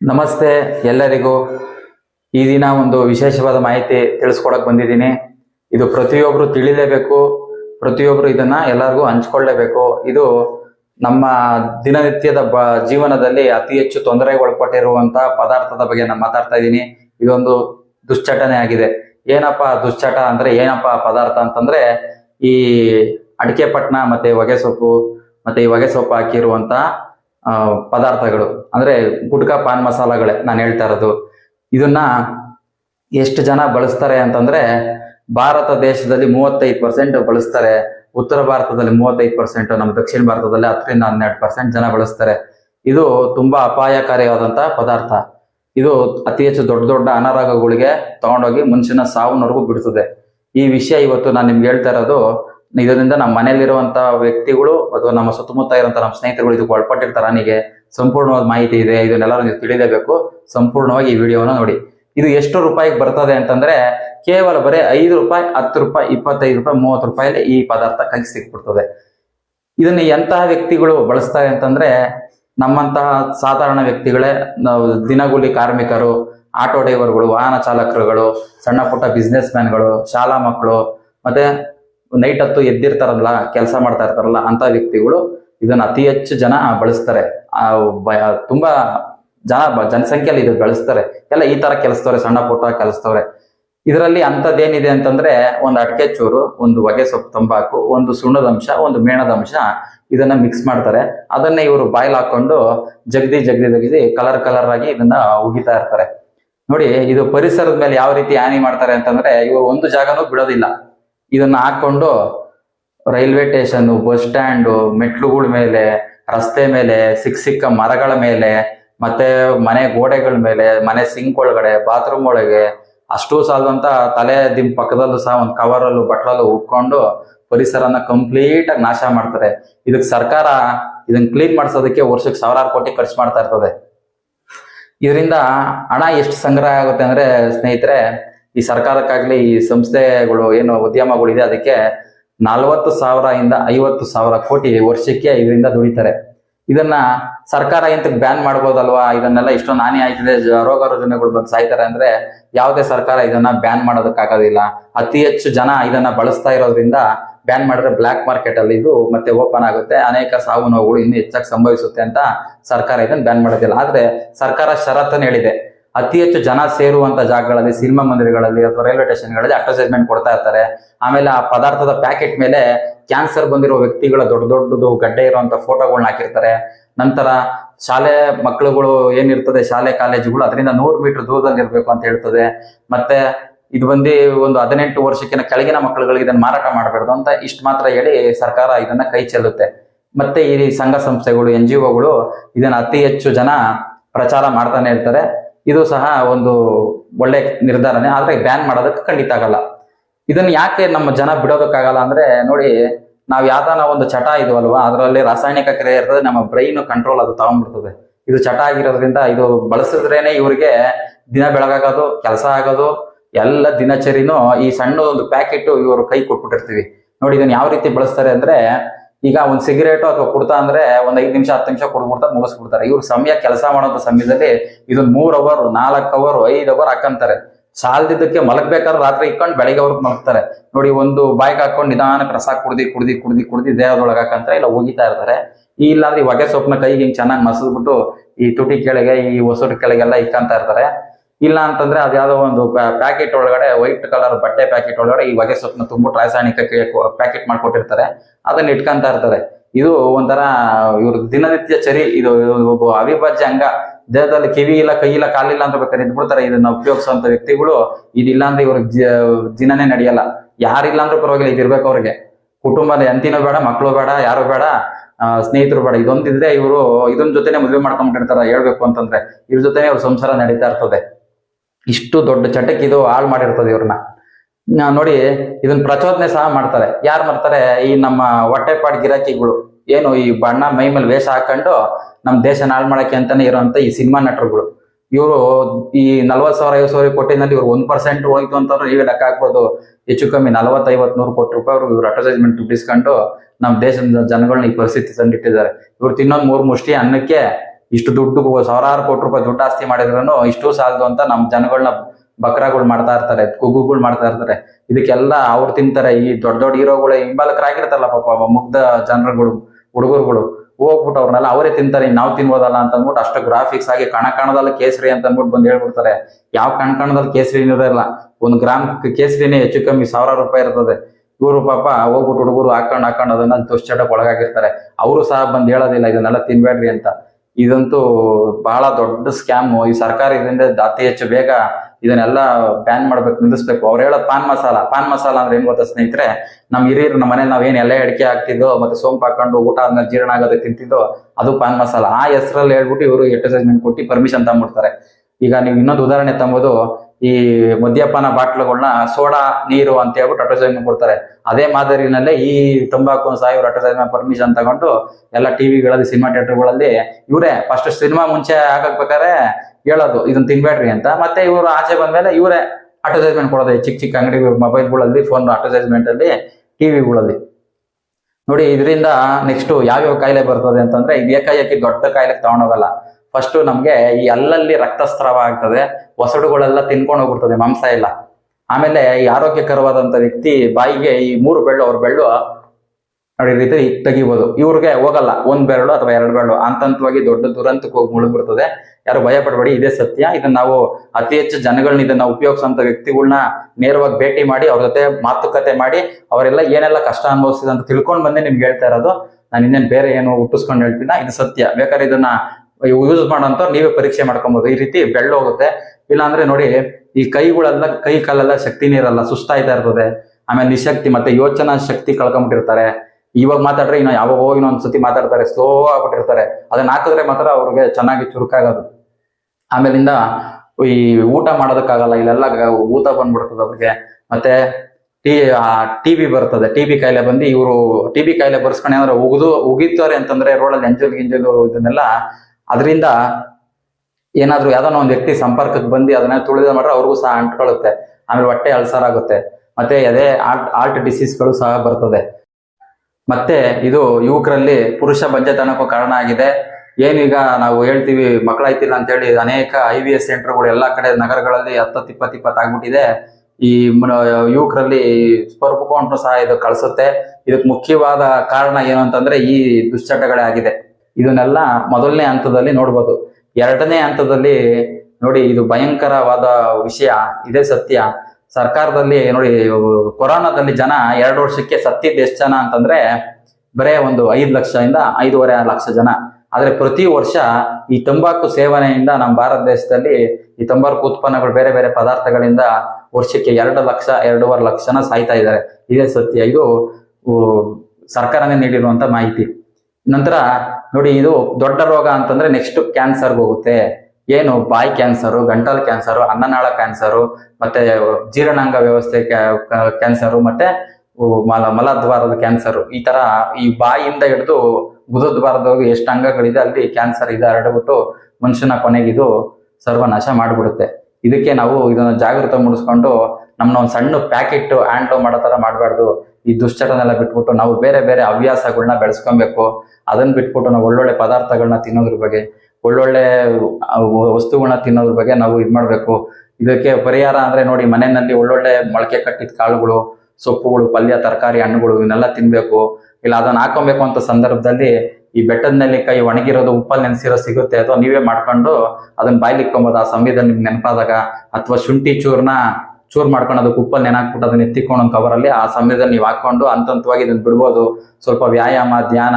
ನಮಸ್ತೆ ಎಲ್ಲರಿಗೂ. ಈ ದಿನ ಒಂದು ವಿಶೇಷವಾದ ಮಾಹಿತಿ ತಿಳಿಸ್ಕೊಡಕ್ ಬಂದಿದ್ದೀನಿ. ಇದು ಪ್ರತಿಯೊಬ್ರು ತಿಳಿಲೇಬೇಕು. ಪ್ರತಿಯೊಬ್ರು ಇದನ್ನ ಎಲ್ಲರಿಗೂ ಹಂಚ್ಕೊಳ್ಳೇಬೇಕು. ಇದು ನಮ್ಮ ದಿನನಿತ್ಯದ ಬ, ಜೀವನದಲ್ಲಿ ಅತಿ ಹೆಚ್ಚು ತೊಂದರೆಗೆ ಒಳಪಟ್ಟಿರುವಂತಹ ಪದಾರ್ಥದ ಬಗ್ಗೆ ನಾನು ಮಾತಾಡ್ತಾ ಇದ್ದೀನಿ. ಇದೊಂದು ದುಶ್ಚಟನೆ ಆಗಿದೆ. ಏನಪ್ಪ ದುಶ್ಚಟ ಅಂದ್ರೆ ಏನಪ್ಪ ಪದಾರ್ಥ ಅಂತಂದ್ರೆ ಈ ಅಡಿಕೆ ಪಟ್ನ ಮತ್ತೆ ಹೊಗೆ ಸೊಪ್ಪು, ಮತ್ತೆ ಈ ಹೊಗೆ ಸೊಪ್ಪು ಹಾಕಿರುವಂತ ಪದಾರ್ಥಗಳು. ಅಂದ್ರೆ ಗುಟ್ಕಾ ಪಾನ್ ಮಸಾಲಗಳೇ ನಾನು ಹೇಳ್ತಾ ಇರೋದು. ಇದನ್ನ ಎಷ್ಟು ಜನ ಬಳಸ್ತಾರೆ ಅಂತಂದ್ರೆ ಭಾರತ ದೇಶದಲ್ಲಿ ಮೂವತ್ತೈದು ಪರ್ಸೆಂಟ್ ಬಳಸ್ತಾರೆ. ಉತ್ತರ ಭಾರತದಲ್ಲಿ ಮೂವತ್ತೈದು ಪರ್ಸೆಂಟ್ ನಮ್ಮ ದಕ್ಷಿಣ ಭಾರತದಲ್ಲಿ ಹತ್ತರಿಂದ ಹನ್ನೆರಡು ಪರ್ಸೆಂಟ್ ಜನ ಬಳಸ್ತಾರೆ. ಇದು ತುಂಬಾ ಅಪಾಯಕಾರಿಯಾದಂತಹ ಪದಾರ್ಥ. ಇದು ಅತಿ ಹೆಚ್ಚು ದೊಡ್ಡ ದೊಡ್ಡ ಅನಾರೋಗ್ಯಗಳಿಗೆ ತಗೊಂಡೋಗಿ ಮನುಷ್ಯನ ಸಾವನ್ನವರೆಗೂ ಬಿಡ್ತದೆ. ಈ ವಿಷಯ ಇವತ್ತು ನಾನು ನಿಮ್ಗೆ ಹೇಳ್ತಾ ಇರೋದು, ಇದರಿಂದ ನಮ್ಮ ಮನೇಲಿರುವಂತಹ ವ್ಯಕ್ತಿಗಳು ಅಥವಾ ನಮ್ಮ ಸುತ್ತಮುತ್ತ ಇರುವಂತ ನಮ್ಮ ಸ್ನೇಹಿತರುಗಳು ಇದಕ್ಕೆ ಒಳಪಟ್ಟಿರ್ತಾರೆ. ನನಗೆ ಸಂಪೂರ್ಣವಾದ ಮಾಹಿತಿ ಇದೆ ಇದನ್ನೆಲ್ಲ ನೀವು ತಿಳಿಲೇಬೇಕು ಸಂಪೂರ್ಣವಾಗಿ ಈ ವಿಡಿಯೋನ ನೋಡಿ. ಇದು ಎಷ್ಟು ರೂಪಾಯಿಗೆ ಬರ್ತದೆ ಅಂತಂದ್ರೆ ಕೇವಲ ಬರೀ ಐದು ರೂಪಾಯಿ, ಹತ್ತು ರೂಪಾಯಿ, ಇಪ್ಪತ್ತೈದು ರೂಪಾಯಿ, ಮೂವತ್ತು ರೂಪಾಯಿಲಿ ಈ ಪದಾರ್ಥ ಕೈ ಸಿಕ್ಬಿಡ್ತದೆ ಇದನ್ನ ಎಂತಹ ವ್ಯಕ್ತಿಗಳು ಬಳಸ್ತಾರೆ ಅಂತಂದ್ರೆ ನಮ್ಮಂತಹ ಸಾಧಾರಣ ವ್ಯಕ್ತಿಗಳೇ, ನಾವು ದಿನಗೂಲಿ ಕಾರ್ಮಿಕರು, ಆಟೋ ಡ್ರೈವರ್ಗಳು, ವಾಹನ ಚಾಲಕರುಗಳು, ಸಣ್ಣ ಪುಟ್ಟ ಬಿಸ್ನೆಸ್ ಮ್ಯಾನ್ಗಳು ಶಾಲಾ ಮಕ್ಕಳು, ಮತ್ತೆ ನೈಟ್ ಹೊತ್ತು ಎದ್ದಿರ್ತಾರಲ್ಲ, ಕೆಲಸ ಮಾಡ್ತಾ ಇರ್ತಾರಲ್ಲ ಅಂತ ವ್ಯಕ್ತಿಗಳು ಇದನ್ನ ಅತಿ ಹೆಚ್ಚು ಜನ ಬಳಸ್ತಾರೆ. ತುಂಬಾ ಜನ ಜನಸಂಖ್ಯೆಯಲ್ಲಿ ಇದು ಬಳಸ್ತಾರೆ. ಎಲ್ಲ ಈ ತರ ಕೆಲಸದವ್ರೆ, ಸಣ್ಣ ಪುಟ್ಟ ಕೆಲಸದವ್ರೆ. ಇದರಲ್ಲಿ ಅಂತದೇನಿದೆ ಅಂತಂದ್ರೆ, ಒಂದು ಅಡಿಕೆ ಚೂರು, ಒಂದು ಹೊಗೆ ಸೊಪ್ಪು, ತಂಬಾಕು, ಒಂದು ಸುಣ್ಣದ ಅಂಶ, ಒಂದು ಮೇಣದ ಅಂಶ ಇದನ್ನ ಮಿಕ್ಸ್ ಮಾಡ್ತಾರೆ. ಅದನ್ನ ಇವರು ಬಾಯ್ಲ್ ಹಾಕೊಂಡು ಜಗದಿ ಜಗದಿ ಜಗದಿ ಕಲರ್ ಕಲರ್ ಆಗಿ ಇದನ್ನ ಉಗಿತಾ ಇರ್ತಾರೆ. ನೋಡಿ, ಇದು ಪರಿಸರದ ಮೇಲೆ ಯಾವ ರೀತಿ ಹಾನಿ ಮಾಡ್ತಾರೆ ಅಂತಂದ್ರೆ, ಇವರು ಒಂದು ಜಾಗನೂ ಬಿಡೋದಿಲ್ಲ. ಇದನ್ನ ಹಾಕೊಂಡು ರೈಲ್ವೆ ಸ್ಟೇಷನ್ ಬಸ್ ಸ್ಟ್ಯಾಂಡು, ಮೆಟ್ಲುಗಳ ಮೇಲೆ, ರಸ್ತೆ ಮೇಲೆ, ಸಿಕ್ಕ ಸಿಕ್ಕ ಮರಗಳ ಮೇಲೆ, ಮತ್ತೆ ಮನೆ ಗೋಡೆಗಳ ಮೇಲೆ, ಮನೆ ಸಿಂಕ್ ಒಳಗಡೆ ಬಾತ್ರೂಮ್ ಒಳಗೆ ಅಷ್ಟು ಸಾಲದಂತ ತಲೆ ದಿಮ್ ಪಕ್ಕದಲ್ಲೂ ಸಹ ಒಂದು ಕವರಲ್ಲೂ ಬಟ್ಲಲ್ಲೂ ಉಟ್ಕೊಂಡು ಪರಿಸರನ ಕಂಪ್ಲೀಟ್ ಆಗಿ ನಾಶ ಮಾಡ್ತಾರೆ. ಇದಕ್ಕೆ ಸರ್ಕಾರ ಇದನ್ನ ಕ್ಲೀನ್ ಮಾಡಿಸೋದಕ್ಕೆ ವರ್ಷಕ್ಕೆ ಸಾವಿರಾರು ಕೋಟಿ ಖರ್ಚು ಮಾಡ್ತಾ ಇರ್ತದೆ. ಇದರಿಂದ ಹಣ ಎಷ್ಟು ಸಂಗ್ರಹ ಆಗುತ್ತೆ ಅಂದ್ರೆ ಸ್ನೇಹಿತರೆ, ಈ ಸರ್ಕಾರಕ್ಕಾಗ್ಲಿ ಈ ಸಂಸ್ಥೆಗಳು ಏನು ಉದ್ಯಮಗಳಿದೆ ಅದಕ್ಕೆ ನಲವತ್ತು ಸಾವಿರ ಇಂದ ಐವತ್ತು ಸಾವಿರ ಕೋಟಿ ವರ್ಷಕ್ಕೆ ಇದರಿಂದ ದುಡಿತಾರೆ. ಇದನ್ನ ಸರ್ಕಾರ ಎಂತಕ್ಕೆ ಬ್ಯಾನ್ ಮಾಡ್ಬೋದಲ್ವಾ? ಇದನ್ನೆಲ್ಲ ಇಷ್ಟೊಂದು ಹಾನಿ ಆಯ್ತದೆ. ರೋಗ ರುಜಿನಗಳು ಬಂದು ಸಾಯ್ತಾರೆ ಅಂದ್ರೆ ಯಾವುದೇ ಸರ್ಕಾರ ಇದನ್ನ ಬ್ಯಾನ್ ಮಾಡೋದಕ್ಕಾಗೋದಿಲ್ಲ. ಅತಿ ಹೆಚ್ಚು ಜನ ಇದನ್ನ ಬಳಸ್ತಾ ಇರೋದ್ರಿಂದ ಬ್ಯಾನ್ ಮಾಡಿದ್ರೆ ಬ್ಲಾಕ್ ಮಾರ್ಕೆಟ್ ಅಲ್ಲಿ ಇದು ಮತ್ತೆ ಓಪನ್ ಆಗುತ್ತೆ. ಅನೇಕ ಸಾವು ನೋವುಗಳು ಇನ್ನೂ ಹೆಚ್ಚಾಗಿ ಸಂಭವಿಸುತ್ತೆ ಅಂತ ಸರ್ಕಾರ ಇದನ್ನ ಬ್ಯಾನ್ ಮಾಡೋದಿಲ್ಲ. ಆದ್ರೆ ಸರ್ಕಾರ ಷರತ್ತನ್ನು ಹೇಳಿದೆ. ಅತಿ ಹೆಚ್ಚು ಜನ ಸೇರುವಂತ ಜಾಗಗಳಲ್ಲಿ ಸಿನಿಮಾ ಮಂದಿರಗಳಲ್ಲಿ ಅಥವಾ ರೈಲ್ವೆ ಸ್ಟೇಷನ್ಗಳಲ್ಲಿ ಅಡ್ವರ್ಟೈಸ್ಮೆಂಟ್ ಕೊಡ್ತಾ ಇರ್ತಾರೆ. ಆಮೇಲೆ ಆ ಪದಾರ್ಥದ ಪ್ಯಾಕೆಟ್ ಮೇಲೆ ಕ್ಯಾನ್ಸರ್ ಬಂದಿರೋ ವ್ಯಕ್ತಿಗಳ ದೊಡ್ಡ ದೊಡ್ಡದು ಗಡ್ಡೆ ಇರುವಂತ ಫೋಟೋಗಳನ್ನ ಹಾಕಿರ್ತಾರೆ. ನಂತರ ಶಾಲೆ ಮಕ್ಕಳುಗಳು ಏನಿರ್ತದೆ, ಶಾಲೆ ಕಾಲೇಜುಗಳು ಅದರಿಂದ ನೂರು ಮೀಟರ್ ದೂರದಲ್ಲಿ ಇರಬೇಕು ಅಂತ ಹೇಳ್ತದೆ. ಮತ್ತೆ ಇದು ಬಂದು ಒಂದು ಹದಿನೆಂಟು ವರ್ಷಕ್ಕಿಂತ ಕೆಳಗಿನ ಮಕ್ಕಳುಗಳಿಗೆ ಇದನ್ನ ಮಾರಾಟ ಮಾಡಬಾರ್ದು ಅಂತ ಇಷ್ಟು ಮಾತ್ರ ಹೇಳಿ ಸರ್ಕಾರ ಇದನ್ನ ಕೈ ಚೆಲ್ಲುತ್ತೆ. ಮತ್ತೆ ಈ ಸಂಘ ಸಂಸ್ಥೆಗಳು, ಎನ್ ಜಿ ಒಗಳು ಇದನ್ನ ಅತಿ ಹೆಚ್ಚು ಜನ ಪ್ರಚಾರ ಮಾಡ್ತಾನೆ ಇರ್ತಾರೆ. ಇದು ಸಹ ಒಂದು ಒಳ್ಳೆ ನಿರ್ಧಾರನೇ. ಆದ್ರೆ ಬ್ಯಾನ್ ಮಾಡೋದಕ್ಕೆ ಖಂಡಿತ ಆಗಲ್ಲ. ಇದನ್ನ ಯಾಕೆ ನಮ್ಮ ಜನ ಬಿಡೋದಕ್ಕಾಗಲ್ಲ ಅಂದ್ರೆ, ನೋಡಿ, ನಾವು ಯಾವ್ದಾನ ಒಂದು ಚಟ ಇದವಲ್ವಾ, ಅದರಲ್ಲಿ ರಾಸಾಯನಿಕ ಕ್ರಿಯೆ ಇರ್ತದೆ, ನಮ್ಮ ಬ್ರೈನ್ ಕಂಟ್ರೋಲ್ ಅದು ತಗೊಂಡ್ಬಿಡ್ತದೆ. ಇದು ಚಟ ಆಗಿರೋದ್ರಿಂದ ಇದು ಬಳಸಿದ್ರೇನೆ ಇವರಿಗೆ ದಿನ ಬೆಳಗಾಗೋದು, ಕೆಲಸ ಆಗೋದು, ಎಲ್ಲ ದಿನಚರಿನೂ ಈ ಸಣ್ಣ ಒಂದು ಪ್ಯಾಕೆಟ್ ಇವರು ಕೈ ಕೊಟ್ಬಿಟ್ಟಿರ್ತೀವಿ. ನೋಡಿ, ಇದನ್ನ ಯಾವ ರೀತಿ ಬಳಸ್ತಾರೆ ಅಂದ್ರೆ ಈಗ ಒಂದ್ ಸಿಗರೇಟ್ ಅಥವಾ ಕುಡ್ತಾ ಅಂದ್ರೆ ಒಂದ್ ಐದ್ ನಿಮಿಷ, ಹತ್ತು ನಿಮಿಷ ಕುಡ್ಬಿಡ್ತಾರೆ ಮುಗಿಸ್ಬಿಡ್ತಾರೆ. ಇವ್ರು ಸಮಯ ಕೆಲಸ ಮಾಡೋ ಸಮಯದಲ್ಲಿ ಇದೊಂದ್ ಮೂರ್ ಅವರ್ ನಾಲ್ಕು ಅವರ್ ಐದ್ ಅವರ್ ಹಾಕಂತಾರೆ. ಸಾಲದಿದ್ದಕ್ಕೆ ಮಲಗ್ಬೇಕಾದ್ರೆ ರಾತ್ರಿ ಇಕ್ಕೊಂಡು ಬೆಳಗ್ಗೆ ಅವ್ರಿಗೆ ಮಲಗ್ತಾರೆ. ನೋಡಿ, ಒಂದು ಬಾಯ್ಗೆ ಹಾಕೊಂಡು ನಿಧಾನಕ್ಕೆ ರಸ ಕುಡ್ದಿ ಕುಡ್ದಿ ಕುಡ್ದಿ ಕುಡ್ದಿ ದೇಹದೊಳಗೆ ಹಾಕಂತಾರೆ ಇಲ್ಲ ಒಗಿತಾ ಇರ್ತಾರೆ. ಈ ಇಲ್ಲಾಂದ್ರೆ ಈ ಹೊಗೆ ಸೊಪ್ಪನ ಕೈಗೆ ಹಿಂಗ್ ಚೆನ್ನಾಗಿ ಮಸದ್ಬಿಟ್ಟು ಈ ತುಟಿ ಕೆಳಗೆ, ಈ ಹೊಸಟು ಕೆಳಗೆಲ್ಲ ಇಕ್ಕಂತ ಇರ್ತಾರೆ. ಇಲ್ಲ ಅಂತಂದ್ರೆ ಅದ್ಯಾವುದೋ ಒಂದು ಪ್ಯಾಕೆಟ್ ಒಳಗಡೆ ವೈಟ್ ಕಲರ್ ಬಟ್ಟೆ ಪ್ಯಾಕೆಟ್ ಒಳಗಡೆ ಈ ಹೊಗೆ ಸೊಪ್ಪನ್ನ ತುಂಬಿಟ್ಟು ರಾಸಾಯನಿಕ ಪ್ಯಾಕೆಟ್ ಮಾಡ್ಕೊಟ್ಟಿರ್ತಾರೆ. ಅದನ್ನ ಇಟ್ಕೊಂತ ಇರ್ತಾರೆ. ಇದು ಒಂಥರ ಇವ್ರ ದಿನನಿತ್ಯ ಚರಿ, ಇದು ಒಬ್ಬ ಅವಿಭಾಜ್ಯ ಅಂಗ. ದೇಹದಲ್ಲಿ ಕಿವಿ ಇಲ್ಲ, ಕೈ ಇಲ್ಲ ಕಾಲಿಲ್ಲ ಅಂತ ಬೇಕಾದ್ರೆ ಇದ್ಬಿಡ್ತಾರೆ. ಇದನ್ನ ಉಪಯೋಗಿಸುವಂತ ವ್ಯಕ್ತಿಗಳು ಇದಿಲ್ಲ ಅಂದ್ರೆ ಇವ್ರ ದಿನನೇ ನಡೆಯಲ್ಲ. ಯಾರಿಲ್ಲ ಅಂದ್ರೂ ಪರವಾಗಿಲ್ಲ, ಇದಿರ್ಬೇಕು ಅವ್ರಿಗೆ. ಕುಟುಂಬದ ಎಂತಿನೂ ಬೇಡ ಮಕ್ಕಳು ಬೇಡ, ಯಾರು ಬೇಡ ಸ್ನೇಹಿತರು ಬೇಡ. ಇದೊಂದಿದ್ರೆ ಇವರು, ಇದನ್ ಜೊತೆನೆ ಮದುವೆ ಮಾಡ್ಕೊಂಡ್ಬಿಟ್ಟಿರ್ತಾರ. ಹೇಳ್ಬೇಕು ಅಂತಂದ್ರೆ ಇವ್ರ ಜೊತೆನೆ ಅವ್ರ ಸಂಸಾರ ನಡೀತಾ ಇರ್ತದೆ. ಇಷ್ಟು ದೊಡ್ಡ ಚಟಕ್ಕೆ ಇದು ಹಾಳು ಮಾಡಿರ್ತದೆ ಇವ್ರನ್ನ. ನೋಡಿ ಇದನ್ನ ಪ್ರಚೋದನೆ ಸಹ ಮಾಡ್ತಾರೆ. ಯಾರು ಮಾಡ್ತಾರೆ? ಈ ನಮ್ಮ ಹೊಟ್ಟೆಪಾಡ್ ಗಿರಾಕಿಗಳು. ಏನು ಈ ಬಣ್ಣ ಮೈ ಮೇಲೆ ವೇಷ ಹಾಕೊಂಡು ನಮ್ಮ ದೇಶ ಹಾಳು ಮಾಡಕ್ಕೆ ಅಂತಾನೆ ಇರುವಂತ ಈ ಸಿನಿಮಾ ನಟರುಗಳು. ಇವರು ಈ ನಲ್ವತ್ ಸಾವಿರ ಐವತ್ತು ಸಾವಿರ ಕೋಟಿನಲ್ಲಿ ಇವ್ರು ಒಂದ್ ಪರ್ಸೆಂಟ್ ಹೋಯ್ತು ಅಂತಂದ್ರೆ ಈಗ ಲೆಕ್ಕ ಹಾಕ್ಬೋದು. ಹೆಚ್ಚು ಕಮ್ಮಿ ನಲವತ್ತು ನೂರು ಕೋಟಿ ರೂಪಾಯಿ ಇವ್ರು ಅಡ್ವರ್ಟೈಸ್ಮೆಂಟ್ ಬಿಡಿಸ್ಕೊಂಡು ನಮ್ಮ ದೇಶದ ಜನಗಳನ್ನ ಈ ಪರಿಸ್ಥಿತಿ ತಂದಿಟ್ಟಿದ್ದಾರೆ. ಇವ್ರು ತಿನ್ನೋದ್ ಮೂರು ಮುಷ್ಟಿ ಅನ್ನಕ್ಕೆ ಇಷ್ಟು ದುಡ್ಡು, ಸಾವಿರಾರು ಕೋಟಿ ರೂಪಾಯಿ ದುಡ್ಡು ಆಸ್ತಿ ಮಾಡಿದ್ರು ಇಷ್ಟು ಸಾಲದು ಅಂತ ನಮ್ಮ ಜನಗಳನ್ನ ಬಕ್ರಾಗಳು ಮಾಡ್ತಾ ಇರ್ತಾರೆ, ಕುಗ್ಗುಗಳು ಮಾಡ್ತಾ ಇರ್ತಾರೆ. ಇದಕ್ಕೆಲ್ಲ ಅವ್ರು ತಿಂತಾರೆ. ಈ ದೊಡ್ಡ ದೊಡ್ಡ ಹೀರೋಗಳು ಹಿಂಬಾಲಕರಾಗಿರ್ತಾರಲ್ಲ ಪಾಪ ಮುಗ್ಧ ಜನರುಗಳು, ಹುಡುಗರುಗಳು. ಹೋಗ್ಬಿಟ್ಟು ಅವ್ರನ್ನೆಲ್ಲ ಅವರೇ ತಿಂತಾರೆ. ನಾವು ತಿನ್ಬೋದಲ್ಲ ಅಂತ ಅಂದ್ಬಿಟ್ಟು ಅಷ್ಟು ಗ್ರಾಫಿಕ್ಸ್ ಆಗಿ ಕಣ ಕಾಣದಲ್ಲ ಕೇಸರಿ ಅಂತ ಅಂದ್ಬಿಟ್ಟು ಬಂದು ಹೇಳ್ಬಿಡ್ತಾರೆ. ಯಾವ ಕಣ ಕಣದಲ್ಲಿ ಕೇಸರಿ ಇರೋದಿಲ್ಲ ಒಂದು ಗ್ರಾಮ್ ಕೇಸರಿನೇ ಹೆಚ್ಚು ಕಮ್ಮಿ ಸಾವಿರ ರೂಪಾಯಿ ಇರ್ತದೆ. ಇವರು ಪಾಪ ಹೋಗ್ಬಿಟ್ಟು ಹುಡುಗರು ಹಾಕೊಂಡು ಹಾಕೊಂಡು ಅದನ್ನ ದುಶ್ಚಟಕ್ಕೆ ಒಳಗಾಗಿರ್ತಾರೆ. ಅವರು ಸಹ ಬಂದು ಹೇಳೋದಿಲ್ಲ, ಇದನ್ನೆಲ್ಲ ತಿನ್ಬೇಡ್ರಿ ಅಂತ. ಇದಂತೂ ಬಹಳ ದೊಡ್ಡ ಸ್ಕ್ಯಾಮ್ ಈ ಸರ್ಕಾರ ಇದರಿಂದ ಅತಿ ಹೆಚ್ಚು ಬೇಗ ಇದನ್ನೆಲ್ಲ ಬ್ಯಾನ್ ಮಾಡ್ಬೇಕು, ನಿಲ್ಲಿಸ್ಬೇಕು. ಅವ್ರು ಹೇಳೋ ಪಾನ್ ಮಸಾಲ. ಪಾನ್ ಮಸಾಲ ಅಂದ್ರೆ ಏನ್ ಗೊತ್ತಾ ಸ್ನೇಹಿತರೆ? ನಮ್ ಹಿರಿಯರು ನಮ್ಮ ಮನೇಲಿ ನಾವ್ ಏನ್ ಎಲೆ ಅಡಿಕೆ ಹಾಕ್ತಿದ್ದೋ, ಮತ್ತೆ ಸೋಂಪು ಹಾಕೊಂಡು ಊಟ ಆದ್ಮೇಲೆ ಜೀರ್ಣ ಆಗೋದಕ್ಕೆ ತಿಂತಿದ್ದೋ, ಅದು ಪಾನ್ ಮಸಾಲ. ಆ ಹೆಸರಲ್ಲಿ ಹೇಳ್ಬಿಟ್ಟು ಇವರು ಅಡ್ವರ್ಟೈಸ್ಮೆಂಟ್ ಕೊಟ್ಟು ಪರ್ಮಿಷನ್ ತಗೊಂಡ್ಬಿಡ್ತಾರೆ. ಈಗ ನೀವು ಇನ್ನೊಂದು ಉದಾಹರಣೆ ತಂಬೋದು ಈ ಮದ್ಯಪಾನ ಬಾಟ್ಲುಗಳನ್ನ ಸೋಡಾ, ನೀರು ಅಂತ ಹೇಳ್ಬಿಟ್ಟು ಅಡ್ವರ್ಟೈಸ್ಮೆಂಟ್ ಕೊಡ್ತಾರೆ. ಅದೇ ಮಾದರಿನಲ್ಲೇ ಈ ತಂಬಾಕು ಸಹ ಇವ್ರು ಅಡ್ವರ್ಟೈಸ್ಮೆಂಟ್ ಪರ್ಮಿಷನ್ ತಗೊಂಡು ಎಲ್ಲ ಟಿವಿಗಳಲ್ಲಿ, ಸಿನಿಮಾ ಥಿಯೇಟರ್ಗಳಲ್ಲಿ ಇವರೇ ಫಸ್ಟ್ ಸಿನಿಮಾ ಮುಂಚೆ ಹಾಕಬೇಕಾದ್ರೆ ಹೇಳೋದು ಇದನ್ನ ತಿನ್ಬೇಡ್ರಿ ಅಂತ. ಮತ್ತೆ ಇವರು ಆಚೆ ಬಂದ್ಮೇಲೆ ಇವರೇ ಅಡ್ವರ್ಟೈಸ್ಮೆಂಟ್ ಕೊಡೋದು ಚಿಕ್ಕ ಚಿಕ್ಕ ಅಂಗಡಿ ಮೊಬೈಲ್ಗಳಲ್ಲಿ ಫೋನ್ ಅಡ್ವರ್ಟೈಸ್ಮೆಂಟ್ ಅಲ್ಲಿ ಟಿವಿಗಳಲ್ಲಿ. ನೋಡಿ, ಇದರಿಂದ ನೆಕ್ಸ್ಟ್ ಯಾವ್ಯಾವ ಕಾಯಿಲೆ ಬರ್ತದೆ ಅಂತಂದ್ರೆ ಇದು ಏಕಾಏಕಿ ದೊಡ್ಡ ಕಾಯಿಲೆಗೆ ತಗೊಂಡೋಗಲ್ಲ. ಫಸ್ಟ್ ನಮ್ಗೆ ಈ ಅಲ್ಲಲ್ಲಿ ರಕ್ತಸ್ರಾವ ಆಗ್ತದೆ ಒಸಡುಗಳೆಲ್ಲ ತಿನ್ಕೊಂಡು ಹೋಗ್ಬಿಡ್ತದೆ, ಮಾಂಸ ಎಲ್ಲ. ಆಮೇಲೆ ಈ ಆರೋಗ್ಯಕರವಾದಂತ ವ್ಯಕ್ತಿ ಬಾಯಿಗೆ ಈ ಮೂರು ಬೆಳ್ಳು, ಅವ್ರ ಬೆಳ್ಳು ನೋಡಿ ರೀತಿ ತೆಗಿಬೋದು. ಇವ್ರಿಗೆ ಹೋಗಲ್ಲ, ಒಂದ್ ಬೆರಳು ಅಥವಾ ಎರಡು ಬೆರಳು. ಹಂತವಾಗಿ ದೊಡ್ಡ ದುರಂತಕ್ಕೆ ಹೋಗಿ ಮುಳುಗ್ಬಿಡ್ತದೆ. ಯಾರು ಭಯ ಪಡಬೇಡಿ ಇದೇ ಸತ್ಯ. ಇದನ್ನ ನಾವು ಅತಿ ಹೆಚ್ಚು ಜನಗಳನ್ನ ಇದನ್ನ ಉಪಯೋಗಿಸುವಂತ ವ್ಯಕ್ತಿಗಳನ್ನ ನೇರವಾಗಿ ಭೇಟಿ ಮಾಡಿ, ಅವ್ರ ಜೊತೆ ಮಾತುಕತೆ ಮಾಡಿ, ಅವರೆಲ್ಲ ಏನೆಲ್ಲ ಕಷ್ಟ ಅನುಭವಿಸಿದ ಅಂತ ತಿಳ್ಕೊಂಡ್ ಬಂದೆ ನಿಮ್ಗೆ ಹೇಳ್ತಾ ಇರೋದು. ನಾನು ಇನ್ನೇನು ಬೇರೆ ಏನು ಹುಟ್ಟಿಸ್ಕೊಂಡು ಹೇಳ್ತೀನಿ? ಇದು ಸತ್ಯ. ಬೇಕಾದ್ರೆ ಇದನ್ನ ಯೂಸ್ ಮಾಡೋಂತ ನೀವೇ ಪರೀಕ್ಷೆ ಮಾಡ್ಕೊಬೋದು. ಈ ರೀತಿ ಬೆಳ್ಳೋಗುತ್ತೆ ಹೋಗುತ್ತೆ. ಇಲ್ಲ ಅಂದ್ರೆ ನೋಡಿ, ಈ ಕೈಗಳೆಲ್ಲ, ಕೈ ಕಾಲೆಲ್ಲ ಶಕ್ತಿನೇ ಇರಲ್ಲ ಸುಸ್ತಾಯ್ತಾ ಇರ್ತದೆ. ಆಮೇಲೆ ನಿಶಕ್ತಿ ಮತ್ತೆ ಯೋಚನಾ ಶಕ್ತಿ ಕಳ್ಕೊಂಬಿಟ್ಟಿರ್ತಾರೆ. ಇವಾಗ ಮಾತಾಡ್ರೆ ಇನ್ನು ಯಾವಾಗ ಇನ್ನೊಂದ್ ಸತಿ ಮಾತಾಡ್ತಾರೆ ಸ್ಲೋ ಆಗ್ಬಿಟ್ಟಿರ್ತಾರೆ. ಅದನ್ನ ಹಾಕಿದ್ರೆ ಮಾತ್ರ ಅವ್ರಿಗೆ ಚೆನ್ನಾಗಿ ಚುರುಕಾಗೋದು. ಆಮೇಲಿಂದ ಈ ಊಟ ಮಾಡೋದಕ್ಕಾಗಲ್ಲ, ಇಲ್ಲೆಲ್ಲ ಊತ ಬಂದ್ಬಿಡ್ತದೆ ಅವ್ರಿಗೆ. ಮತ್ತೆ ಟಿ ಟಿ ಬಿ ಬರ್ತದೆ. ಟಿ ಬಿ ಕಾಯಿಲೆ ಬಂದು ಇವರು ಟಿ ಬಿ ಕಾಯಿಲೆ ಬರ್ಸ್ಕೊಂಡೆ ಅಂದ್ರೆ ಉಗಿದು, ಉಗಿತಾರೆ ಅಂತಂದ್ರೆ ರೋಡಲ್ಲಿ ಎಂಜಲ್ ಗಿಂಜಲು ಇದನ್ನೆಲ್ಲ ಅದರಿಂದ ಏನಾದ್ರೂ ಯಾವ್ದಾನ ಒಂದು ವ್ಯಕ್ತಿ ಸಂಪರ್ಕಕ್ಕೆ ಬಂದು ಅದನ್ನ ತುಳಿದ ಮಾಡ್ರೆ ಅವ್ರಿಗೂ ಸಹ ಅಂಟ್ಕೊಳ್ಳುತ್ತೆ ಆಮೇಲೆ ಹೊಟ್ಟೆ ಅಲ್ಸರ್ ಆಗುತ್ತೆ. ಮತ್ತೆ ಅದೇ ಆರ್ಟ್ ಆರ್ಟ್ ಡಿಸೀಸ್ಗಳು ಸಹ ಬರ್ತದೆ. ಮತ್ತೆ ಇದು ಯುವಕರಲ್ಲಿ ಪುರುಷ ಬಂಜೆತನಕ್ಕೂ ಕಾರಣ ಆಗಿದೆ. ಏನೀಗ ನಾವು ಹೇಳ್ತೀವಿ, ಮಕ್ಕಳಾಯ್ತಿಲ್ಲ ಅಂತ ಹೇಳಿ ಅನೇಕ ಐ ವಿ ಎಸ್ ಸೆಂಟರ್ಗಳು ಎಲ್ಲಾ ಕಡೆ ನಗರಗಳಲ್ಲಿ ಹತ್ತತ್ತು ಇಪ್ಪತ್ತು ಇಪ್ಪತ್ತು ಆಗ್ಬಿಟ್ಟಿದೆ. ಈ ಯುವಕರಲ್ಲಿ ಸ್ಪರ್ಪ್ ಸಹ ಇದು ಕಳಿಸುತ್ತೆ. ಇದಕ್ಕೆ ಮುಖ್ಯವಾದ ಕಾರಣ ಏನು ಅಂತಂದ್ರೆ ಈ ದುಶ್ಚಟಗಳೇ ಆಗಿದೆ. ಇದನ್ನೆಲ್ಲ ಮೊದಲನೇ ಹಂತದಲ್ಲಿ ನೋಡ್ಬೋದು. ಎರಡನೇ ಹಂತದಲ್ಲಿ ನೋಡಿ, ಇದು ಭಯಂಕರವಾದ ವಿಷಯ, ಇದೇ ಸತ್ಯ. ಸರ್ಕಾರದಲ್ಲಿ ನೋಡಿ, ಕೊರೋನಾದಲ್ಲಿ ಜನ ಎರಡು ವರ್ಷಕ್ಕೆ ಸತ್ತಿದ್ದು ಎಷ್ಟು ಜನ ಅಂತಂದ್ರೆ, ಬರೇ ಒಂದು ಐದು ಲಕ್ಷದಿಂದ ಐದೂವರೆ ಲಕ್ಷ ಜನ. ಆದ್ರೆ ಪ್ರತಿ ವರ್ಷ ಈ ತಂಬಾಕು ಸೇವನೆಯಿಂದ ನಮ್ಮ ಭಾರತ ದೇಶದಲ್ಲಿ ಈ ತಂಬಾಕು ಉತ್ಪನ್ನಗಳು ಬೇರೆ ಬೇರೆ ಪದಾರ್ಥಗಳಿಂದ ವರ್ಷಕ್ಕೆ ಎರಡು ಲಕ್ಷ, ಎರಡೂವರೆ ಲಕ್ಷ ಸಾಯ್ತಾ ಇದ್ದಾರೆ. ಇದೇ ಸತ್ಯ. ಇದು ಸರ್ಕಾರನೇ ನೀಡಿರುವಂತ ಮಾಹಿತಿ. ನಂತರ ನೋಡಿ ಇದು ದೊಡ್ಡ ರೋಗ ಅಂತಂದ್ರೆ ನೆಕ್ಸ್ಟ್ ಕ್ಯಾನ್ಸರ್ ಹೋಗುತ್ತೆ. ಏನು ಬಾಯಿ ಕ್ಯಾನ್ಸರು ಗಂಟಲ್ ಕ್ಯಾನ್ಸರು ಅನ್ನನಾಳ ಕ್ಯಾನ್ಸರು ಮತ್ತೆ ಜೀರ್ಣಾಂಗ ವ್ಯವಸ್ಥೆ ಕ್ಯಾನ್ಸರು ಮತ್ತೆ ಮಲ, ಮಲದ್ವಾರದ ಕ್ಯಾನ್ಸರು ಈ ತರ ಈ ಬಾಯಿಯಿಂದ ಹಿಡಿದು ಗುದದ್ವಾರದ ಎಷ್ಟು ಅಂಗಗಳಿದೆ ಅಲ್ಲಿ ಕ್ಯಾನ್ಸರ್ ಇದೆ ಹರಡ್ಬಿಟ್ಟು ಮನುಷ್ಯನ ಕೊನೆಗಿದು ಸರ್ವನಾಶ ಮಾಡಿಬಿಡುತ್ತೆ. ಇದಕ್ಕೆ ನಾವು ಇದನ್ನ ಜಾಗೃತ ಮೂಡಿಸ್ಕೊಂಡು ನಮ್ಮನ್ನ ಒಂದು ಸಣ್ಣ ಪ್ಯಾಕೆಟ್ ಹ್ಯಾಂಡ್ಲೋ ಮಾಡೋ ತರ ಮಾಡಬಾರ್ದು. ಈ ದುಶ್ಚಟನೆಲ್ಲ ಬಿಟ್ಬಿಟ್ಟು ನಾವು ಬೇರೆ ಬೇರೆ ಹವ್ಯಾಸಗಳನ್ನ ಬೆಳೆಸ್ಕೊಬೇಕು. ಅದನ್ನ ಬಿಟ್ಬಿಟ್ಟು ನಾವು ಒಳ್ಳೊಳ್ಳೆ ಪದಾರ್ಥಗಳನ್ನ ತಿನ್ನೋದ್ರ ಬಗ್ಗೆ, ಒಳ್ಳೊಳ್ಳೆ ವಸ್ತುಗಳನ್ನ ತಿನ್ನೋದ್ರ ಬಗ್ಗೆ ನಾವು ಇದು ಮಾಡ್ಬೇಕು. ಇದಕ್ಕೆ ಪರಿಹಾರ ಅಂದ್ರೆ ನೋಡಿ ಮನೆಯಲ್ಲಿ ಒಳ್ಳೊಳ್ಳೆ ಮೊಳಕೆ ಕಟ್ಟಿದ ಕಾಳುಗಳು, ಸೊಪ್ಪುಗಳು, ಪಲ್ಯ, ತರಕಾರಿ, ಹಣ್ಣುಗಳು ಇವನ್ನೆಲ್ಲ ತಿನ್ಬೇಕು. ಇಲ್ಲ ಅದನ್ನ ಹಾಕೊಬೇಕು ಅಂತ ಸಂದರ್ಭದಲ್ಲಿ ಈ ಬೆಟ್ಟದ ನೆಲ್ಲಿಕಾಯಿ ಒಣಗಿರೋದು, ಉಪ್ಪಲ್ಲಿ ನೆನೆಸಿರೋ ಸಿಗುತ್ತೆ. ಅಥವಾ ನೀವೇ ಮಾಡ್ಕೊಂಡು ಅದನ್ನ ಬಾಯ್ಲಿಕ್ಕೊಂಬೋದು ಆ ಸಮಯದಲ್ಲಿ ನಿಮ್ಗೆ ನೆನಪಾದಾಗ. ಅಥವಾ ಶುಂಠಿ ಚೂರ್ನ ಚೂರ್ ಮಾಡ್ಕೊಂಡು ಅದಕ್ಕೆ ಉಪ್ಪಲ್ಲಿ ನೆನಾಕ್ಬಿಟ್ಟು ಅದನ್ನ ಎತ್ತಿಕೊಂಡು ಒಂದು ಕವರಲ್ಲಿ ಆ ಸಮಯದಲ್ಲಿ ನೀವು ಹಾಕೊಂಡು ಹಂತ ಹಂತವಾಗಿ ಇದನ್ನ ಬಿಡ್ಬೋದು. ಸ್ವಲ್ಪ ವ್ಯಾಯಾಮ, ಧ್ಯಾನ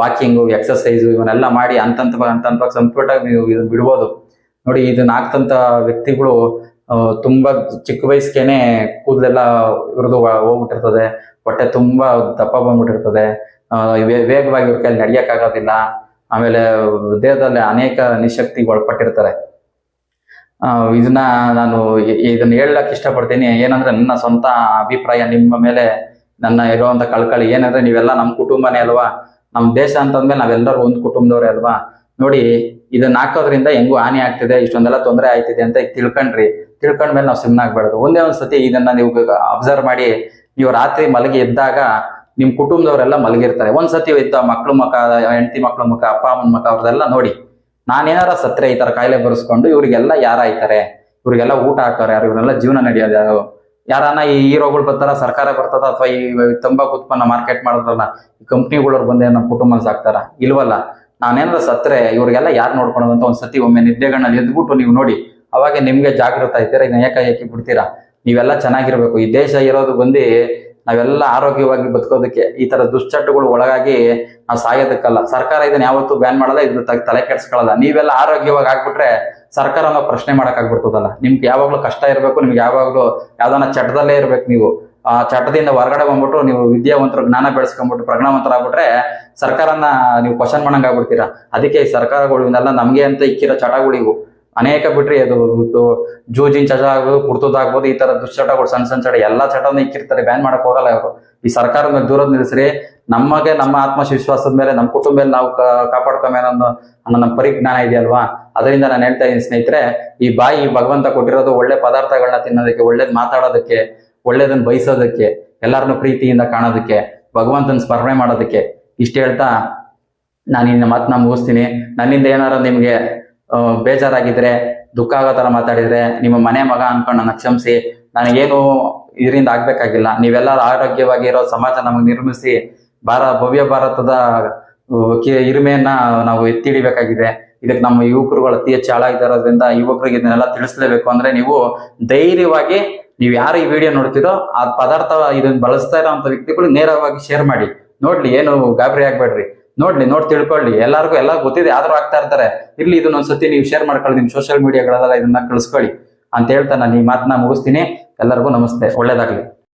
ವಾಕಿಂಗು ಎಕ್ಸಸೈಸು ಇವನ್ನೆಲ್ಲ ಮಾಡಿ ಹಂತ ಹಂತವಾಗಿ ಹಂತ ಹಂತವಾಗಿ ಸಂಪುಟಾಗಿ ನೀವು ಇದನ್ನ ಬಿಡ್ಬೋದು. ನೋಡಿ, ಇದನ್ನ ಹಾಕ್ತಂತ ವ್ಯಕ್ತಿಗಳು ತುಂಬಾ ಚಿಕ್ಕ ವಯಸ್ಸಿಗೆನೆ ಕೂದಲೆಲ್ಲ ಇವ್ರದ್ದು ಹೋಗ್ಬಿಟ್ಟಿರ್ತದೆ. ಹೊಟ್ಟೆ ತುಂಬಾ ದಪ್ಪ ಬಂದ್ಬಿಟ್ಟಿರ್ತದೆ. ವೇಗವಾಗಿ ಇವ್ರ ಕೈಲಿ ನಡೆಯಕ್ಕಾಗೋದಿಲ್ಲ ಆಮೇಲೆ ದೇಹದಲ್ಲಿ ಅನೇಕ ನಿಶಕ್ತಿಗೆ ಒಳಪಟ್ಟಿರ್ತಾರೆ ಇದನ್ನ ನಾನು ಇದನ್ನ ಹೇಳಕ್ ಇಷ್ಟಪಡ್ತೀನಿ. ಏನಂದ್ರೆ ನನ್ನ ಸ್ವಂತ ಅಭಿಪ್ರಾಯ, ನಿಮ್ಮ ಮೇಲೆ ನನ್ನ ಇರುವಂತ ಕಳ್ಕಳಿ. ಏನಂದ್ರೆ ನೀವೆಲ್ಲ ನಮ್ಮ ಕುಟುಂಬನೇ ಅಲ್ವಾ? ನಮ್ಮ ದೇಶ ಅಂತಂದ್ಮೇಲೆ ನಾವೆಲ್ಲರೂ ಒಂದು ಕುಟುಂಬದವ್ರೆ ಅಲ್ವಾ? ನೋಡಿ, ಇದನ್ನ ಹಾಕೋದ್ರಿಂದ ಹೆಂಗೂ ಹಾನಿ ಆಗ್ತಿದೆ? ಇಷ್ಟೊಂದೆಲ್ಲ ತೊಂದರೆ ಆಯ್ತಿದೆ ಅಂತ ತಿಳ್ಕೊಂಡ್ರಿ ತಿಳ್ಕೊಂಡ್ಮೇಲೆ ನಾವು ಸುಮ್ಮನೆ ಆಗ್ಬಾರ್ದು. ಒಂದೇ ಒಂದ್ ಸತಿ ಇದನ್ನ ನೀವು ಅಬ್ಸರ್ವ್ ಮಾಡಿ, ನೀವು ರಾತ್ರಿ ಮಲಗಿ ಎದ್ದಾಗ ನಿಮ್ ಕುಟುಂಬದವರೆಲ್ಲ ಮಲಗಿರ್ತಾರೆ. ಒಂದ್ಸತಿ ಎದ್ದ ಮಕ್ಳು ಮುಖ, ಹೆಂಡತಿ ಮಕ್ಳು ಮುಖ, ಅಪ್ಪ, ಅಮ್ಮನ ಮುಖ, ಅವ್ರದೆಲ್ಲ ನೋಡಿ. ನಾನೇನಾರ ಸತ್ರೆ ಈ ತರ ಕಾಯಿಲೆ ಬರೆಸ್ಕೊಂಡು ಇವ್ರಿಗೆಲ್ಲ ಯಾರಾಯ್ತಾರೆ? ಇವ್ರಿಗೆಲ್ಲ ಊಟ ಹಾಕ್ತಾರೆ ಯಾರು ಇವ್ರೆಲ್ಲ ಜೀವನ ನಡೆಯೋದು ಯಾರು? ಯಾರನ್ನ ಈ ಹೀರೋಗಳು ಬರ್ತಾರ, ಸರ್ಕಾರ ಬರ್ತದ? ಅಥವಾ ಈ ತಂಬಾಕು ಉತ್ಪನ್ನ ಮಾರ್ಕೆಟ್ ಮಾಡೋದ್ರಲ್ಲ, ಈ ಕಂಪ್ನಿಗಳವ್ರು ಬಂದು ನಮ್ಮ ಕುಟುಂಬ ಸಾಕ್ತಾರ ಇಲ್ವಲ್ಲ, ನಾನೇನಾರ ಸತ್ರೆ ಇವ್ರಿಗೆಲ್ಲ ಯಾರು ನೋಡ್ಕೊಳೋದಂತ ಒಂದ್ ಸತಿ ಒಮ್ಮೆ ನಿದ್ದೆಗಳನ್ನ ಎದ್ಬಿಟ್ಟು ನೀವು ನೋಡಿ, ಅವಾಗ ನಿಮ್ಗೆ ಜಾಗೃತ ಆಯ್ತೀರಾ ಇನ್ನು ಏಕಾಏಕಿ ಬಿಡ್ತೀರಾ? ನೀವೆಲ್ಲ ಚೆನ್ನಾಗಿರ್ಬೇಕು. ಈ ದೇಶ ಇರೋದು ಬಂದು ನಾವೆಲ್ಲ ಆರೋಗ್ಯವಾಗಿ ಬದುಕೋದಕ್ಕೆ ಈ ತರ ದುಶ್ಚಟಗಳು ಒಳಗಾಗಿ ನಾವು ಸಾಯೋದಕ್ಕಲ್ಲ. ಸರ್ಕಾರ ಇದನ್ನ ಯಾವತ್ತೂ ಬ್ಯಾನ್ ಮಾಡಲ್ಲ ಇದನ್ನ ತಲೆ ಕೆಡ್ಸ್ಕೊಳ್ಳಲ್ಲ. ನೀವೆಲ್ಲ ಆರೋಗ್ಯವಾಗಿ ಆಗ್ಬಿಟ್ರೆ ಸರ್ಕಾರ ನಾವು ಪ್ರಶ್ನೆ ಮಾಡಕ್ ಆಗ್ಬಿಡ್ತದಲ್ಲ. ನಿಮ್ಗೆ ಯಾವಾಗ್ಲೂ ಕಷ್ಟ ಇರಬೇಕು, ನಿಮ್ಗೆ ಯಾವಾಗ್ಲೂ ಯಾವ್ದಾನ ಚಟದಲ್ಲೇ ಇರ್ಬೇಕು ನೀವು. ಆ ಚಟದಿಂದ ಹೊರಗಡೆ ಬಂದ್ಬಿಟ್ಟು ನೀವು ವಿದ್ಯಾವಂತರು, ಜ್ಞಾನ ಬೆಳೆಸ್ಕೊಂಡ್ಬಿಟ್ಟು ಪ್ರಜ್ಞಾವಂತರಾಗ್ಬಿಟ್ರೆ ಸರ್ಕಾರನ ನೀವು ಕ್ವಶನ್ ಮಾಡಂಗ್ ಆಗ್ಬಿಡ್ತೀರಾ ಅದಕ್ಕೆ ಈ ಸರ್ಕಾರಗಳು ನಮ್ಗೆ ಅಂತ ಇಕ್ಕಿರೋ ಚಟಗಳು ಇವು ಅನೇಕ ಬಿಟ್ರಿ ಅದು ಜೂಜಿನ್ ಚಟ ಆಗ್ಬೋದು ಕುಡ್ತದಾಗ್ಬೋದು ಈ ತರ ದುಶ್ಚಟಗಳು, ಸಣ್ಣ ಸಣ್ಣ ಚಟ, ಎಲ್ಲಾ ಚಟವನ್ನು ಇಕ್ಕಿರ್ತಾರೆ ಬ್ಯಾನ್ ಮಾಡಕ್ ಹೋಗಲ್ಲ ಅವರು ಈ ಸರ್ಕಾರ ಮೇಲೆ ದೂರದ ನಿಲ್ಲಿಸ್ರಿ, ನಮಗೆ, ನಮ್ಮ ಆತ್ಮವಿಶ್ವಾಸದ ಮೇಲೆ, ನಮ್ಮ ಕುಟುಂಬ ಮೇಲೆ ನಾವು ಕಾಪಾಡ್ಕೊಂಬೇನೋ ಅನ್ನೋ ನಮ್ಮ ಪರಿಜ್ಞಾನ ಇದೆಯಲ್ವಾ? ಅದರಿಂದ ನಾನು ಹೇಳ್ತಾ ಇದ್ದೀನಿ ಸ್ನೇಹಿತರೆ, ಈ ಬಾಯಿ ಭಗವಂತ ಕೊಟ್ಟಿರೋದು ಒಳ್ಳೆ ಪದಾರ್ಥಗಳನ್ನ ತಿನ್ನೋದಕ್ಕೆ, ಒಳ್ಳೇದ್ ಮಾತಾಡೋದಕ್ಕೆ, ಒಳ್ಳೇದನ್ನ ಬಯಸೋದಕ್ಕೆ, ಎಲ್ಲರನ್ನು ಪ್ರೀತಿಯಿಂದ ಕಾಣೋದಕ್ಕೆ, ಭಗವಂತನ ಸ್ಮರಣೆ ಮಾಡೋದಕ್ಕೆ. ಇಷ್ಟ ಹೇಳ್ತಾ ನಾನು ಇನ್ನು ಮಾತನ್ನ ಮುಗಿಸ್ತೀನಿ. ನನ್ನಿಂದ ಏನಾರ ನಿಮ್ಗೆ ಬೇಜಾರಾಗಿದ್ರೆ, ದುಃಖ ಆಗೋ ತರ ಮಾತಾಡಿದ್ರೆ, ನಿಮ್ಮ ಮನೆ ಮಗ ಅನ್ಕೊಂಡು ನನ್ನ ಕ್ಷಮಿಸಿ, ನನಗೇನು ಇದರಿಂದ ಆಗ್ಬೇಕಾಗಿಲ್ಲ. ನೀವೆಲ್ಲರೂ ಆರೋಗ್ಯವಾಗಿರೋ ಸಮಾಜ ನಮಗ್ ನಿರ್ಮಿಸಿ, ಭಾರ, ಭವ್ಯ ಭಾರತದ ಹಿರಿಮೆಯನ್ನ ನಾವು ಎತ್ತಿ ಹಿಡಿಬೇಕಾಗಿದೆ ಇದಕ್ಕೆ ನಮ್ಮ ಯುವಕರುಗಳು ಅತಿ ಹೆಚ್ಚು ಹಾಳಾಗಿರೋದ್ರಿಂದ ಯುವಕರಿಗೆ ಇದನ್ನೆಲ್ಲ ತಿಳಿಸ್ಲೇಬೇಕು ಅಂದ್ರೆ ನೀವು ಧೈರ್ಯವಾಗಿ, ನೀವು ಯಾರು ಈ ವಿಡಿಯೋ ನೋಡ್ತಿರೋ, ಆ ಪದಾರ್ಥ ಇದನ್ನ ಬಳಸ್ತಾ ಇರೋಂಥ ವ್ಯಕ್ತಿಗಳು ನೇರವಾಗಿ ಶೇರ್ ಮಾಡಿ. ನೋಡ್ಲಿ, ಏನು ಗಾಬರಿ ಆಗ್ಬೇಡ್ರಿ. ನೋಡ್ಲಿ, ನೋಡಿ ತಿಳ್ಕೊಳ್ಳಿ. ಎಲ್ಲಾರ್ಗು ಎಲ್ಲ ಗೊತ್ತಿದೆ, ಆದ್ರೂ ಆಗ್ತಾ ಇರ್ತಾರೆ. ಇರ್ಲಿ, ಇದನ್ನ ಒಂದ್ಸತಿ ನೀವು ಶೇರ್ ಮಾಡ್ಕೊಳ್ಳಿ ನಿಮ್ ಸೋಷಿಯಲ್ ಮೀಡಿಯಾಗಳೆಲ್ಲ ಇದನ್ನ ಕಳಿಸ್ಕೊಳ್ಳಿ. ಅಂತ ಹೇಳ್ತಾ ನಾನು ಈ ಮಾತನ್ನ ಮುಗಿಸ್ತೀನಿ. ಎಲ್ಲರಿಗೂ ನಮಸ್ತೆ. ಒಳ್ಳೇದಾಗ್ಲಿ.